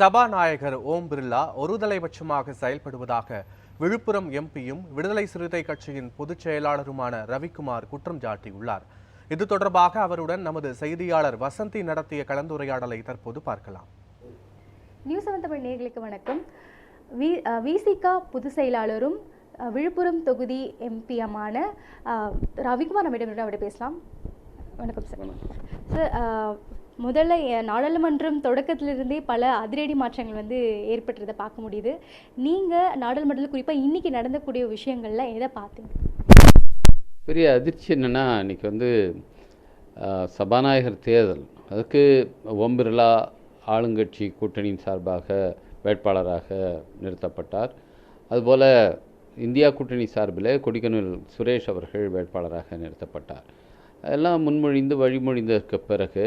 சபாநாயகர் ஓம் பிர்லா ஒருதலைபட்சமாக செயல்படுவதாக விழுப்புரம் எம்பியும் விடுதலை சிறுத்தை கட்சியின் பொதுச் செயலாளருமான ரவிக்குமார் குற்றம் சாட்டியுள்ளார். இது தொடர்பாக அவருடன் நமது செய்தியாளர் வசந்தி நடத்திய கலந்துரையாடலை தற்போது பார்க்கலாம். நியூஸ் செவன் தமிழ் நேர்களுக்கு வணக்கம். வி விசிகா பொதுச் செயலாளரும் விழுப்புரம் தொகுதி எம்பியமான ரவிக்குமார் நம்மிடம் அவரை பேசலாம். வணக்கம் சார். சார் முதல்ல நாடாளுமன்றம் தொடக்கத்திலிருந்தே பல அதிரடி மாற்றங்கள் வந்து ஏற்பட்டதை பார்க்க முடியுது. நீங்கள் நாடாளுமன்றத்தில் குறிப்பாக இன்றைக்கி நடந்தக்கூடிய விஷயங்களில் எதை பார்த்தீங்க? பெரிய அதிர்ச்சி என்னென்னா இன்றைக்கி வந்து சபாநாயகர் தேர்தல். அதுக்கு ஓம் பிர்லா ஆளுங்கட்சி கூட்டணியின் சார்பாக வேட்பாளராக நிறுத்தப்பட்டார். அதுபோல் இந்தியா கூட்டணி சார்பில் கொடிக்கனூர் சுரேஷ் அவர்கள் வேட்பாளராக நிறுத்தப்பட்டார். எல்லாம் முன்மொழிந்து வழிமொழிந்ததற்கு பிறகு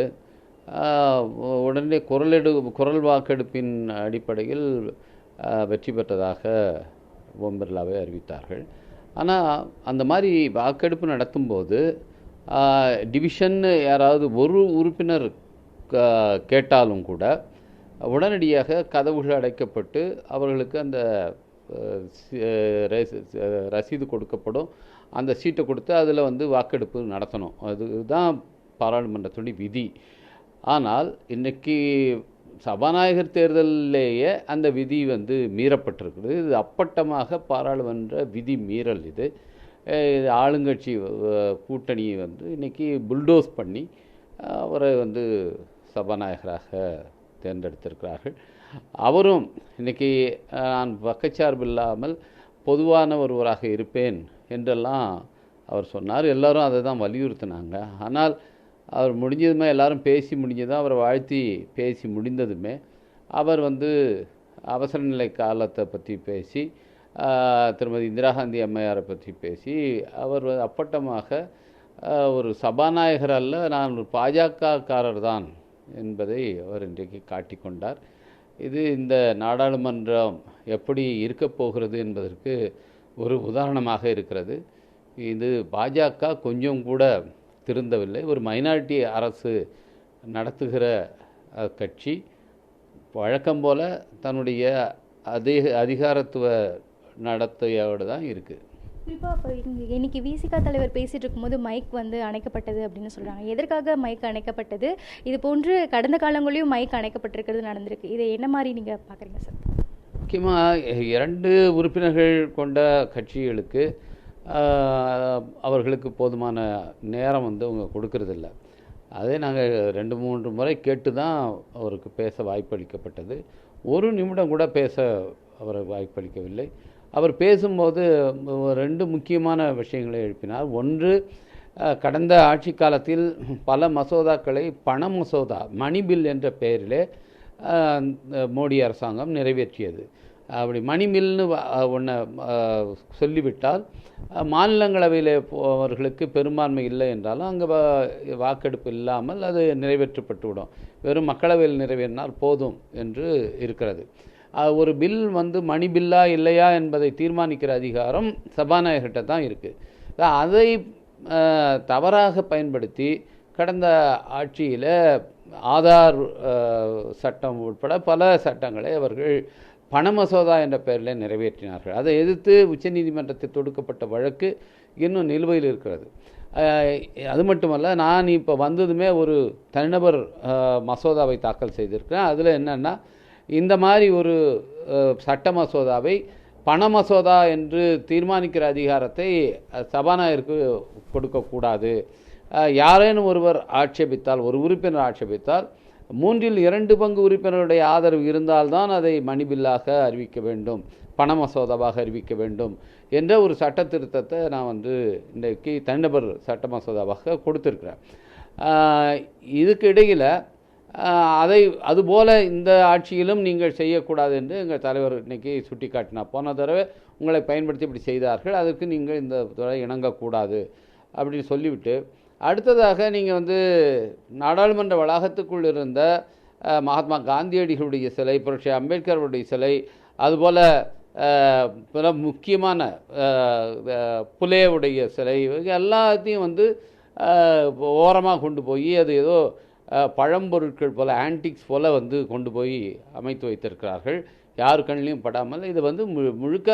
உடனே குரலெடு குரல் வாக்கெடுப்பின் அடிப்படையில் வெற்றி பெற்றதாக ஓம் பிர்லாவை அறிவித்தார்கள். ஆனால் அந்த மாதிரி வாக்கெடுப்பு நடத்தும்போது டிவிஷன் யாராவது ஒரு உறுப்பினர் கேட்டாலும் கூட உடனடியாக கதவுகள் அடைக்கப்பட்டு அவர்களுக்கு அந்த ரசீது கொடுக்கப்படும். அந்த சீட்டை கொடுத்து அதில் வந்து வாக்கெடுப்பு நடத்தணும். அதுதான் பாராளுமன்றத்துடைய விதி. ஆனால் இன்றைக்கி சபாநாயகர் தேர்தலிலேயே அந்த விதி வந்து மீறப்பட்டிருக்குது இது அப்பட்டமாக பாராளுமன்ற விதி மீறல் இது. இது ஆளுங்கட்சி கூட்டணியை வந்து இன்னைக்கு புல்டோஸ் பண்ணி அவரை வந்து சபாநாயகராக தேர்ந்தெடுத்திருக்கிறார்கள். அவரும் இன்னைக்கு நான் பக்கச்சார்பு இல்லாமல் பொதுவான ஒருவராக இருப்பேன் என்றெல்லாம் அவர் சொன்னார். எல்லாரும் அதை தான் வலியுறுத்தினாங்க. ஆனால் அவர் முடிஞ்சதுமே எல்லாரும் பேசி முடிஞ்சதும் அவரை வாழ்த்தி பேசி முடிந்ததுமே அவர் வந்து அவசர நிலை காலத்தை பற்றி பேசி திருமதி இந்திரா காந்தி அம்மையாரை பற்றி பேசி அவர் அப்பட்டமாக ஒரு சபாநாயகர் அல்ல நான் ஒரு பாஜகக்காரர் தான் என்பதை அவர் இன்றைக்கு காட்டிக்கொண்டார். இது இந்த நாடாளுமன்றம் எப்படி இருக்கப் போகிறது என்பதற்கு ஒரு உதாரணமாக இருக்கிறது. இது பாஜக கொஞ்சம் கூட திருந்தவில்லை. ஒரு மைனாரிட்டி அரசு நடத்துகிற கட்சி வழக்கம் போல தன்னுடைய அதிக அதிகாரத்துவ நடத்தையோடு தான் இருக்குது குறிப்பாக இப்போ இங்கே இன்னைக்கு விசிகா தலைவர் பேசிட்டு இருக்கும்போது மைக் வந்து அணைக்கப்பட்டது அப்படின்னு சொல்கிறாங்க எதற்காக மைக் அணைக்கப்பட்டது? இது போன்று கடந்த காலங்களிலும் மைக் அணைக்கப்பட்டிருக்கிறது நடந்திருக்கு. இதை என்ன மாதிரி நீங்கள் பார்க்குறீங்க சார்? முக்கியமாக இரண்டு உறுப்பினர்கள் கொண்ட கட்சிகளுக்கு அவர்களுக்கு போதுமான நேரம் வந்து அவங்க கொடுக்கறதில்ல. அதே நாங்கள் ரெண்டு மூன்று முறை கேட்டு தான் அவருக்கு பேச வாய்ப்பளிக்கப்பட்டது. ஒரு நிமிடம் கூட பேச அவர் வாய்ப்பளிக்கவில்லை. அவர் பேசும்போது ரெண்டு முக்கியமான விஷயங்களை எழுப்பினார். ஒன்று கடந்த ஆட்சி காலத்தில் பல மசோதாக்களை பண மசோதா மணி பில் என்ற பெயரிலே மோடி அரசாங்கம் நிறைவேற்றியது. அப்படி மணி மில்னு ஒன்று சொல்லிவிட்டால் மாநிலங்களவையில் அவர்களுக்கு பெரும்பான்மை இல்லை என்றாலும் அங்கே வாக்கெடுப்பு இல்லாமல் அது நிறைவேற்றப்பட்டு விடும் வெறும் மக்களவையில் நிறைவேறினால் போதும் என்று இருக்கிறது. ஒரு பில் வந்து மணி பில்லா இல்லையா என்பதை தீர்மானிக்கிற அதிகாரம் சபாநாயகர்கிட்ட தான் இருக்குது அதை தவறாக பயன்படுத்தி கடந்த ஆட்சியில் ஆதார் சட்டம் உட்பட பல சட்டங்களை அவர்கள் பண மசோதா என்ற பெயரில் நிறைவேற்றினார்கள். அதை எதிர்த்து உச்சநீதிமன்றத்தில் தொடுக்கப்பட்ட வழக்கு இன்னும் நிலுவையில் இருக்கிறது. அது மட்டுமல்ல நான் இப்போ வந்ததுமே ஒரு தனிநபர் மசோதாவை தாக்கல் செய்திருக்கிறேன். அதில் என்னென்னா இந்த மாதிரி ஒரு சட்ட மசோதாவை பண மசோதா என்று தீர்மானிக்கிற அதிகாரத்தை சபாநாயகருக்கு கொடுக்கக்கூடாது. யாரேனும் ஒருவர் ஆட்சேபித்தால் ஒரு உறுப்பினர் ஆட்சேபித்தால் மூன்றில் இரண்டு பங்கு உறுப்பினருடைய ஆதரவு இருந்தால்தான் அதை மணிபில்லாக அறிவிக்க வேண்டும் பண மசோதாவாக அறிவிக்க வேண்டும் என்ற ஒரு சட்ட திருத்தத்தை நான் வந்து இன்றைக்கு தனிநபர் சட்ட மசோதாவாக கொடுத்துருக்குறேன். இதுக்கு இடையில் அதை அதுபோல் இந்த ஆட்சியிலும் நீங்கள் செய்யக்கூடாது என்று எங்கள் தலைவர் இன்றைக்கி சுட்டி காட்டினா போன தடவை உங்களை பயன்படுத்தி இப்படி செய்தார்கள் அதற்கு நீங்கள் இந்த துறை இணங்கக்கூடாது அப்படின்னு சொல்லிவிட்டு அடுத்ததாக நீங்கள் வந்து நாடாளுமன்ற வளாகத்துக்குள் இருந்த மகாத்மா காந்தியடிகளுடைய சிலை புரட்சி அம்பேத்கருடைய சிலை அதுபோல் பல முக்கியமான புலேவுடைய சிலை எல்லாத்தையும் வந்து ஓரமாக கொண்டு போய் அது ஏதோ பழம்பொருட்கள் போல் ஆன்டிக்ஸ் போல் வந்து கொண்டு போய் அமைத்து வைத்திருக்கிறார்கள். யார் கண்ணிலையும் படாமல் இது வந்து முழுக்க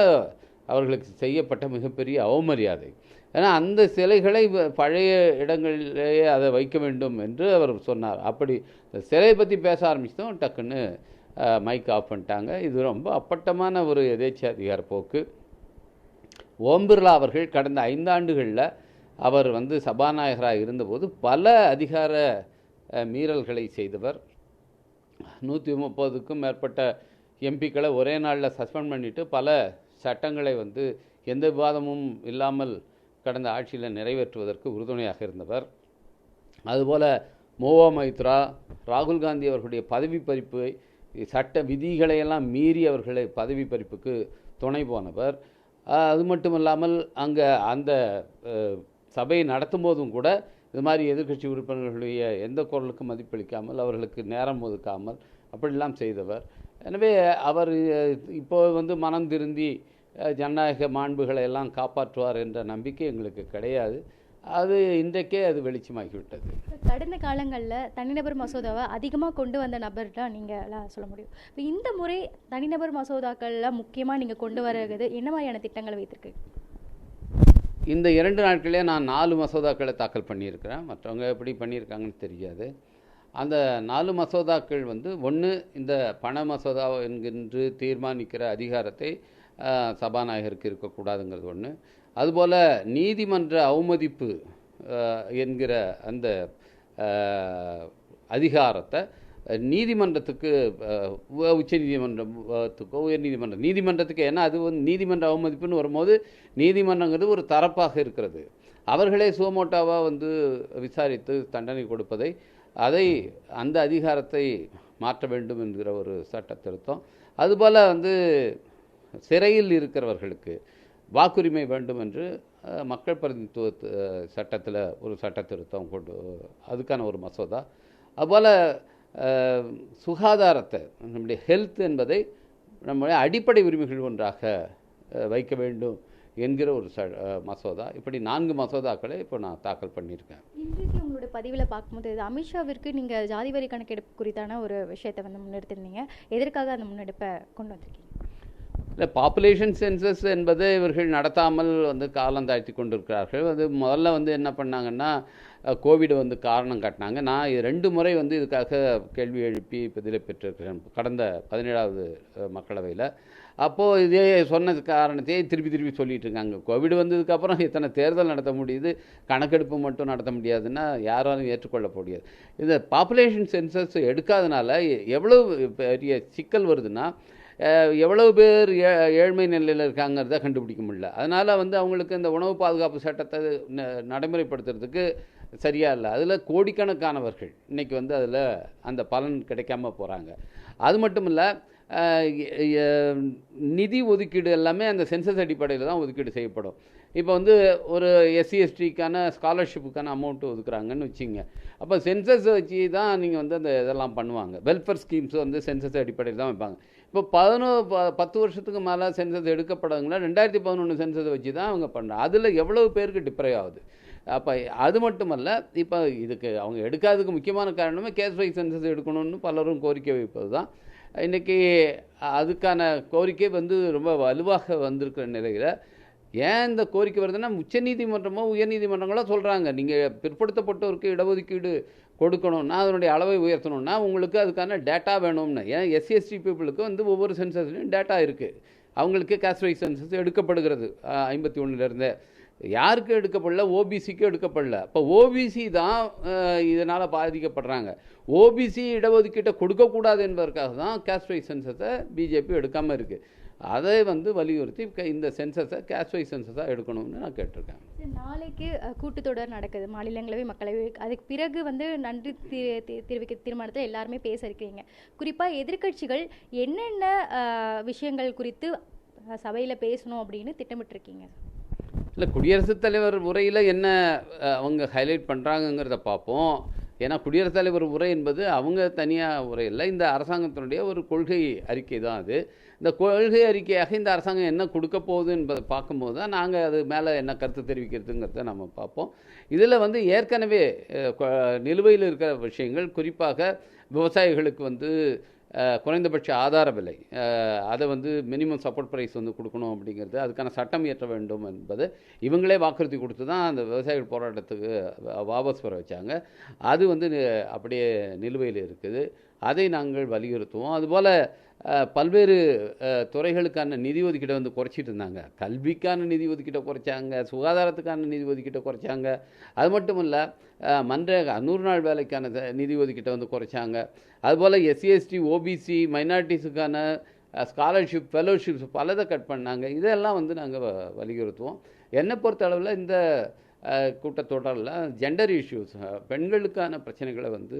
அவர்களுக்கு செய்யப்பட்ட மிகப்பெரிய அவமரியாதை. ஏன்னா அந்த சிலைகளை வ- பழைய இடங்களிலேயே அதை வைக்க வேண்டும் என்று அவர் சொன்னார். அப்படி இந்த சிலையை பற்றி பேச ஆரம்பிச்சதும் டக்குன்னு மைக் ஆஃப் பண்ணிட்டாங்க. இது ரொம்ப அப்பட்டமான ஒரு எதேச்சாதிகார போக்கு. ஓம் பிர்லா அவர்கள் கடந்த ஐந்தாண்டுகளில் அவர் வந்து சபாநாயகராக இருந்தபோது பல அதிகார மீறல்களை செய்தவர். நூற்றி முப்பதுக்கும் மேற்பட்ட எம்பிக்களை ஒரே நாளில் சஸ்பெண்ட் பண்ணிவிட்டு பல சட்டங்களை வந்து எந்த விவாதமும் இல்லாமல் கடந்த ஆட்சியில் நிறைவேற்றுவதற்கு உறுதுணையாக இருந்தவர். அதுபோல் மோவா மைத்ரா ராகுல் காந்தி அவர்களுடைய பதவி பறிப்பை சட்ட விதிகளையெல்லாம் மீறி அவர்களை பதவி பறிப்புக்கு துணை போனவர். அது மட்டும் இல்லாமல் அங்கே அந்த சபையை நடத்தும் போதும் கூட இது மாதிரி எதிர்க்கட்சி உறுப்பினர்களுடைய எந்த குரலுக்கும் மதிப்பளிக்காமல் அவர்களுக்கு நேரம் ஒதுக்காமல் அப்படிலாம் செய்தவர். எனவே அவர் இப்போ வந்து மனம் திருந்தி ஜனநாயக மாண்புகளை எல்லாம் காப்பாற்றுவார் என்ற நம்பிக்கை எங்களுக்கு கிடையாது. அது இன்றைக்கே அது வெளிச்சமாகிவிட்டது. கடந்த காலங்களில் தனிநபர் மசோதாவை அதிகமாக கொண்டு வந்த நபர் தான் நீங்கள் சொல்ல முடியும். இப்போ இந்த முறை தனிநபர் மசோதாக்களில் முக்கியமாக நீங்கள் கொண்டு வர்றது என்ன மாதிரியான திட்டங்களை வைத்திருக்கு? இந்த இரண்டு நாட்களே நான் நாலு மசோதாக்களை தாக்கல் பண்ணியிருக்கிறேன். மற்றவங்க எப்படி பண்ணியிருக்காங்கன்னு தெரியாது. அந்த நாலு மசோதாக்கள் வந்து ஒன்று இந்த பண மசோதா என்கின்ற தீர்மானிக்கிற அதிகாரத்தை சபாநாயகருக்கு இருக்கக்கூடாதுங்கிறது ஒன்று அதுபோல் நீதிமன்ற அவமதிப்பு என்கிற அந்த அதிகாரத்தை நீதிமன்றத்துக்கு உச்ச உ- உச்சநீதிமன்றத்துக்கோ உயர்நீதிமன்றம் நீதிமன்றத்துக்கு ஏன்னா அது வந்து நீதிமன்ற அவமதிப்புன்னு வரும்போது நீதிமன்றங்கிறது ஒரு தரப்பாக இருக்கிறது. அவர்களே சுவமோட்டாவாக வந்து விசாரித்து தண்டனை கொடுப்பதை அதை அந்த அதிகாரத்தை மாற்ற வேண்டும் என்கிற ஒரு சட்ட திருத்தம் அதுபோல் வந்து சிறையில் இருக்கிறவர்களுக்கு வாக்குரிமை வேண்டும் என்று மக்கள் பிரதிநிதித்துவ சட்டத்தில் ஒரு சட்ட திருத்தம் கொண்டு அதுக்கான ஒரு மசோதா. அதுபோல் சுகாதாரத்தை நம்முடைய ஹெல்த் என்பதை நம்முடைய அடிப்படை உரிமைகள் ஒன்றாக வைக்க வேண்டும் என்கிற ஒரு ச மசோதா. இப்படி நான்கு மசோதாக்களை இப்போ நான் தாக்கல் பண்ணியிருக்கேன். ஒரு பதிவில் பார்க்கும்போது இது அமித்ஷாவிற்கு நீங்கள் ஜாதி வரி கணக்கெடுப்பு குறித்தான ஒரு விஷயத்தை வந்து முன்னெடுத்திருந்தீங்க எதற்காக அந்த முன்னெடுப்பை கொண்டு வந்திருக்கீங்க? இல்லை பாப்புலேஷன் சென்சஸ் என்பது இவர்கள் நடத்தாமல் வந்து காலம் தாழ்த்தி கொண்டிருக்கிறார்கள். அது முதல்ல வந்து என்ன பண்ணாங்கன்னா கோவிட் வந்து காரணம் காட்டினாங்க. நான் இது ரெண்டு முறை வந்து இதுக்காக கேள்வி எழுப்பி பதிலை பெற்றிருக்கிறேன். கடந்த பதினேழாவது மக்களவையில். அப்போது இதே சொன்ன காரணத்தையே திருப்பி திருப்பி சொல்லிட்டு இருக்காங்க கோவிட் வந்ததுக்கப்புறம் இத்தனை தேர்தல் நடத்த முடியுது? கணக்கெடுப்பு மட்டும் நடத்த முடியாதுன்னா யாராலும் ஏற்றுக்கொள்ள முடியாது இந்த பாப்புலேஷன் சென்சஸ் எடுக்காதனால எவ்வளவு பெரிய சிக்கல் வருதுன்னா எவ்வளவு பேர் ஏ ஏழ்மை நிலையில் இருக்காங்கிறத கண்டுபிடிக்க முடியல. அதனால் வந்து அவங்களுக்கு இந்த உணவு பாதுகாப்பு சட்டத்தை ந- நடைமுறைப்படுத்துறதுக்கு சரியாக இல்லை. அதில் கோடிக்கணக்கானவர்கள் இன்றைக்கி வந்து அதில் அந்த பலன் கிடைக்காம போகிறாங்க அது மட்டும் இல்லை நிதி ஒதுக்கீடு எல்லாமே அந்த சென்சஸ் அடிப்படையில் தான் ஒதுக்கீடு செய்யப்படும். இப்போ வந்து ஒரு எஸ்சி எஸ்டிக்கான ஸ்காலர்ஷிப்புக்கான அமௌண்ட்டு ஒதுக்குறாங்கன்னு வச்சுங்க. அப்போ சென்சஸ் வச்சு தான் நீங்கள் வந்து அந்த இதெல்லாம் பண்ணுவாங்க. வெல்ஃபேர் ஸ்கீம்ஸ் வந்து சென்சஸ் அடிப்படையில் தான் வைப்பாங்க. இப்போ பதினோ ப- பத்து வருஷத்துக்கு மேலே சென்சஸ் எடுக்கப்படுங்களா ரெண்டாயிரத்தி பதினொன்று சென்சஸ் வச்சு தான் அவங்க பண்ணுறாங்க அதில் எவ்வளவு பேருக்கு டிப்ரை ஆகுது? அப்போ அது மட்டுமல்ல இப்போ இதுக்கு அவங்க எடுக்காததுக்கு முக்கியமான காரணமே கேஸ் வைஸ் சென்சஸ் எடுக்கணும்னு பலரும் கோரிக்கை வைப்பது தான் இன்றைக்கி அதுக்கான கோரிக்கை வந்து ரொம்ப வலுவாக வந்திருக்கிற நிலையில் ஏன் இந்த கோரிக்கை வருதுன்னா உச்சநீதிமன்றமோ உயர்நீதிமன்றங்களோ சொல்கிறாங்க நீங்கள் பிற்படுத்தப்பட்டோருக்கு இடஒதுக்கீடு கொடுக்கணும்னா அதனுடைய அளவை உயர்த்தணும்னா உங்களுக்கு அதுக்கான டேட்டா வேணும்னு. ஏன்? எஸ்சிஎஸ்டி பீப்புளுக்கு வந்து ஒவ்வொரு சென்சஸ்லையும் டேட்டா இருக்குது அவங்களுக்கு கேஸ்ட் வைஸ் சென்சஸ் எடுக்கப்படுகிறது ஐம்பத்தி ஒன்றுலேருந்தே யாருக்கு எடுக்கப்படல ஓபிசிக்கு எடுக்கப்படல. இப்போ ஓபிசி தான் இதனால் பாதிக்கப்படுறாங்க. ஓபிசி இடஒதுக்கீட்டை கொடுக்கக்கூடாது என்பதற்காக தான் கேஸ்ட் வைஸ் சென்சஸை பிஜேபி எடுக்காமல் இருக்குது அதை வந்து வலியுறுத்தி இந்த சென்சஸை கேஸ்ட் வைஸ் சென்சஸாக எடுக்கணும்னு நான் கேட்டிருக்கேன். நாளைக்கு கூட்டத்தொடர் நடக்குது. மாநிலங்களவை மக்களவை. அதுக்கு பிறகு வந்து நன்றி தெரிவிக்க தீர்மானத்தில் எல்லாருமே பேச இருக்கிறீங்க குறிப்பாக எதிர்க்கட்சிகள் என்னென்ன விஷயங்கள் குறித்து சபையில் பேசணும் அப்படின்னு திட்டமிட்டிருக்கீங்க? இல்லை குடியரசுத் தலைவர் உரையில் என்ன அவங்க ஹைலைட் பண்ணுறாங்கங்கிறத பார்ப்போம் ஏன்னா குடியரசுத் தலைவர் உரை என்பது அவங்க தனியாக உரை இல்லை இந்த அரசாங்கத்தினுடைய ஒரு கொள்கை அறிக்கை தான் அது. இந்த கொள்கை அறிக்கையாக இந்த அரசாங்கம் என்ன கொடுக்க போகுது என்பதை பார்க்கும்போது தான் நாங்கள் அது மேலே என்ன கருத்து தெரிவிக்கிறதுங்கிறத நம்ம பார்ப்போம் இதில் வந்து ஏற்கனவே கொ- நிலுவையில் இருக்கிற விஷயங்கள் குறிப்பாக விவசாயிகளுக்கு வந்து குறைந்தபட்ச ஆதார விலை. அதை வந்து மினிமம் சப்போர்ட் ப்ரைஸ் வந்து கொடுக்கணும் அப்படிங்கிறது அதுக்கான சட்டம் இயற்ற வேண்டும் என்பது இவங்களே வாக்குறுதி கொடுத்து தான் அந்த விவசாயிகள் போராட்டத்துக்கு வ- வாபஸ் பெற வச்சாங்க. அது வந்து அப்படியே நிலுவையில் இருக்குது. அதை நாங்கள் வலியுறுத்துவோம். அதுபோல் பல்வேறு துறைகளுக்கான நிதி ஒதுக்கீடை வந்து குறைச்சிட்டு இருந்தாங்க. கல்விக்கான நிதி ஒதுக்கீட்டை குறைச்சாங்க. சுகாதாரத்துக்கான நிதி ஒதுக்கீட்டை குறைச்சாங்க. அது மட்டும் இல்லை மன்ற நூறு நாள் வேலைக்கான நிதி ஒதுக்கீட்டை வந்து குறைச்சாங்க. அதுபோல் எஸ்சிஎஸ்டி ஓபிசி மைனாரிட்டிஸுக்கான ஸ்காலர்ஷிப் ஃபெலோஷிப்ஸ் பலதை கட் பண்ணாங்க. இதெல்லாம் வந்து நாங்கள் வலியுறுத்துவோம். என்னை பொறுத்த அளவில் இந்த கூட்டத்தொடரில் ஜெண்டர் இஷ்யூஸ் பெண்களுக்கான பிரச்சனைகளை வந்து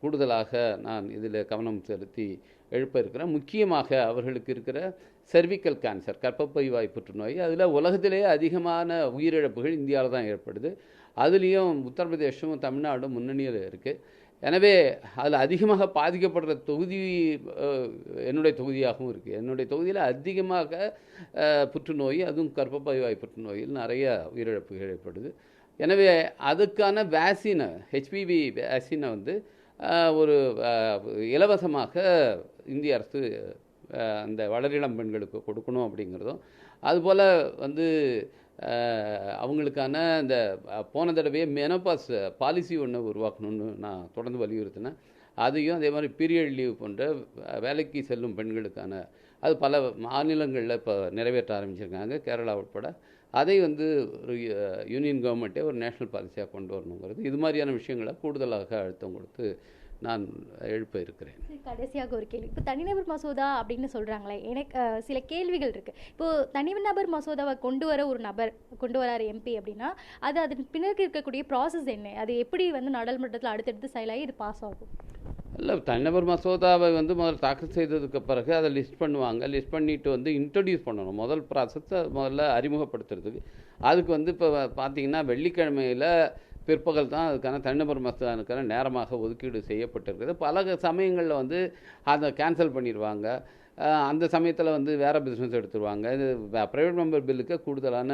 கூடுதலாக நான் இதில் கவனம் செலுத்தி எழுப்ப இருக்கிறேன் முக்கியமாக அவர்களுக்கு இருக்கிற செர்விக்கல் கேன்சர் கர்ப்பப்பை வாய் புற்றுநோய் அதில் உலகத்திலேயே அதிகமான உயிரிழப்புகள் இந்தியாவில் தான் ஏற்படுது. அதுலேயும் உத்தரப்பிரதேசமும் தமிழ்நாடும் முன்னணியில் இருக்குது எனவே அதில் அதிகமாக பாதிக்கப்படுற தொகுதி என்னுடைய தொகுதியாகவும் இருக்குது என்னுடைய தொகுதியில் அதிகமாக புற்றுநோய் அதுவும் கர்ப்பப்பை வாய் புற்றுநோயில் நிறைய உயிரிழப்புகள் ஏற்படுது. எனவே அதுக்கான வேக்சினை ஹெச்பிவி வேக்சினை வந்து ஒரு இலவசமாக இந்திய அரசு அந்த வளரிளம் பெண்களுக்கு கொடுக்கணும் அப்படிங்கிறதும். அதுபோல் வந்து அவங்களுக்கான இந்த போன தடவையே மெனோபாஸ் பாலிசி ஒன்று உருவாக்கணும்னு நான் தொடர்ந்து வலியுறுத்தினேன். அதையும் அதே மாதிரி பீரியட் லீவ் போன்ற வேலைக்கு செல்லும் பெண்களுக்கான அது பல மாநிலங்களில் இப்போ நிறைவேற்ற ஆரம்பிச்சிருக்காங்க. கேரளா உட்பட அதை வந்து ஒரு யூனியன் கவர்மெண்ட்டே ஒரு நேஷ்னல் பாலிசியாக கொண்டு வரணுங்கிறது. இது மாதிரியான விஷயங்களை கூடுதலாக அழுத்தம் கொடுத்து நான் எழுப்ப இருக்கிறேன். கடைசியாக ஒரு கேள்வி. இப்போ தனிநபர் மசோதா அப்படின்னு சொல்கிறாங்களே எனக்கு சில கேள்விகள் இருக்குது இப்போ தனிநபர் மசோதாவை கொண்டு வர ஒரு நபர் கொண்டு வரார் எம்பி அப்படின்னா அது அதன் பின்னருக்கு இருக்கக்கூடிய ப்ராசஸ் என்ன? அது எப்படி வந்து நாடாளுமன்றத்தில் அடுத்தடுத்து செயலாகி இது பாஸ் ஆகும்? இல்லை தனிநபர் மசோதாவை வந்து முதல்ல தாக்கல் செய்ததுக்கு பிறகு அதை லிஸ்ட் பண்ணுவாங்க. லிஸ்ட் பண்ணிட்டு வந்து இன்ட்ரடியூஸ் பண்ணணும். முதல் ப்ராசஸை முதல்ல அறிமுகப்படுத்துறதுக்கு. அதுக்கு வந்து இப்போ பார்த்தீங்கன்னா வெள்ளிக்கிழமையில் பிற்பகல் தான் அதுக்கான தனிநபர் மசோதானுக்கான நேரமாக ஒதுக்கீடு செய்யப்பட்டிருக்குது. பல சமயங்களில் வந்து அதை கேன்சல் பண்ணிடுவாங்க அந்த சமயத்தில் வந்து வேறு பிஸ்னஸ் எடுத்துருவாங்க. இது ப்ரைவேட் மெம்பர் பில்லுக்கு கூடுதலான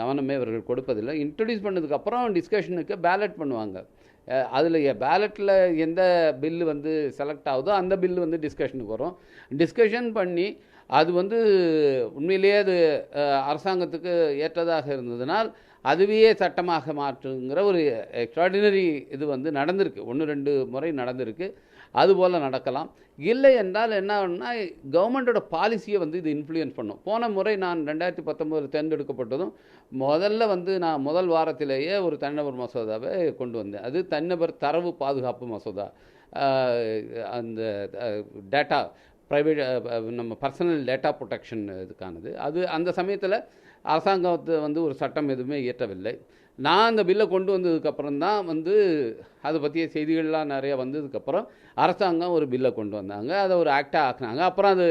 கவனமே இவர்கள் கொடுப்பதில்லை. இன்ட்ரடியூஸ் பண்ணதுக்கப்புறம் டிஸ்கஷனுக்கு பேலட் பண்ணுவாங்க. அதில் பேலட்டில் எந்த பில்லு வந்து செலக்ட் ஆகுதோ அந்த பில்லு வந்து டிஸ்கஷனுக்கு வரும். டிஸ்கஷன் பண்ணி அது வந்து உண்மையிலேயே அது அரசாங்கத்துக்கு ஏற்றதாக இருந்ததுனால் அதுவே சட்டமாக மாற்றுங்கிற ஒரு எக்ஸ்ட்ராடினரி இது வந்து நடந்திருக்கு. ஒன்று ரெண்டு முறை நடந்திருக்கு. அதுபோல் நடக்கலாம். இல்லை என்றால் என்ன ஆகும்னா கவர்மெண்ட்டோட பாலிசியை வந்து இது இன்ஃப்ளூயன்ஸ் பண்ணும். போன முறை நான் ரெண்டாயிரத்தி பத்தொம்போதில் தேர்ந்தெடுக்கப்பட்டதும் முதல்ல வந்து நான் முதல் வாரத்திலேயே ஒரு தனிநபர் மசோதாவை கொண்டு வந்தேன். அது தனிநபர் தரவு பாதுகாப்பு மசோதா. அந்த டேட்டா ப்ரைவேட் நம்ம பர்சனல் டேட்டா ப்ரொடெக்ஷன் இதுக்கானது. அது அந்த சமயத்தில் அரசாங்கத்தை வந்து ஒரு சட்டம் எதுவுமே இயற்றவில்லை. நான் அந்த பில்லை கொண்டு வந்ததுக்கப்புறம் தான் வந்து அதை பற்றிய செய்திகள்லாம் நிறைய வந்ததுக்கப்புறம் அரசாங்கம் ஒரு பில்லை கொண்டு வந்தாங்க. அதை ஒரு ஆக்டாக ஆக்குனாங்க. அப்புறம் அது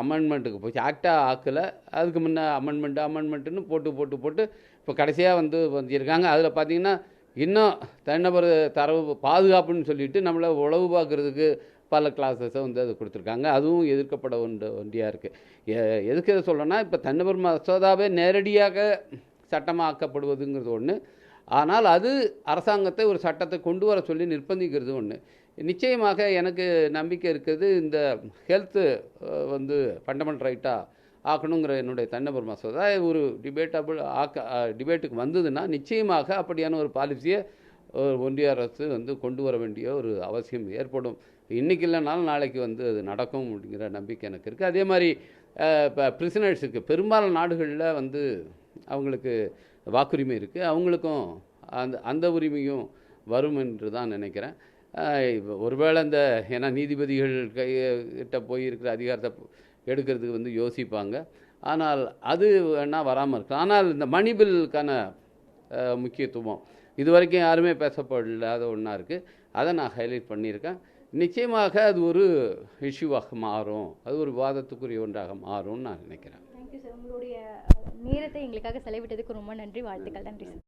அமெண்ட்மெண்ட்டுக்கு போச்சு. ஆக்டாக ஆக்கலை. அதுக்கு முன்னே அமெண்ட்மெண்ட்டு அமெண்ட்மெண்ட்டுன்னு போட்டு போட்டு போட்டு இப்போ கடைசியாக வந்து வந்திருக்காங்க. அதில் பார்த்தீங்கன்னா இன்னும் தனிநபர் தரவு பாதுகாப்புன்னு சொல்லிட்டு நம்மளை உழவு பார்க்குறதுக்கு பல கிளாஸஸை வந்து அது கொடுத்துருக்காங்க. அதுவும் எதிர்க்கப்பட ஒன்று வண்டியாக இருக்குது எதுக்கு எதை சொல்லணும்னா இப்போ தனிநபர் மசோதாவே நேரடியாக சட்டமாக்கப்படுவதுங்கிறது ஒன்று ஆனால் அது அரசாங்கத்தை ஒரு சட்டத்தை கொண்டு வர சொல்லி நிர்பந்திக்கிறது ஒன்று நிச்சயமாக எனக்கு நம்பிக்கை இருக்குது இந்த ஹெல்த்து வந்து ஃபண்டமெண்டல் ரைட்டாக ஆக்கணுங்கிற என்னுடைய தன்னபர் மசோதா. ஒரு டிபேட்டபிள் ஆக்க டிபேட்டுக்கு வந்ததுன்னா நிச்சயமாக அப்படியான ஒரு பாலிசியை ஒன்றிய அரசு வந்து கொண்டு வர வேண்டிய ஒரு அவசியம் ஏற்படும். இன்றைக்கி இல்லைனாலும் நாளைக்கு வந்து அது நடக்கும் அப்படிங்கிற நம்பிக்கை எனக்கு இருக்குது அதே மாதிரி இப்போ பிரிசனர்ஸுக்கு பெரும்பாலான நாடுகளில் வந்து அவங்களுக்கு வாக்குரிமை இருக்குது அவங்களுக்கும் அந்த அந்த உரிமையும் வரும் என்று தான் நினைக்கிறேன். ஒருவேளை இந்த ஏன்னா நீதிபதிகள் கைகிட்ட போய் இருக்கிற அதிகாரத்தை எடுக்கிறதுக்கு வந்து யோசிப்பாங்க. ஆனால் அது வேணால் வராமல் இருக்கலாம். ஆனால் இந்த மணி பில்லுக்கான முக்கியத்துவம் இது வரைக்கும் யாருமே பேசப்படாத ஒன்றா இருக்குது அதை நான் ஹைலைட் பண்ணியிருக்கேன். நிச்சயமாக அது ஒரு இஷ்யூவாக மாறும். அது ஒரு விவாதத்துக்குரிய ஒன்றாக மாறும்னு நான் நினைக்கிறேன். உங்களுடைய நேரத்தை எங்களுக்காக செலவிட்டதுக்கு ரொம்ப நன்றி. வாழ்த்துக்கள். நன்றி சார்.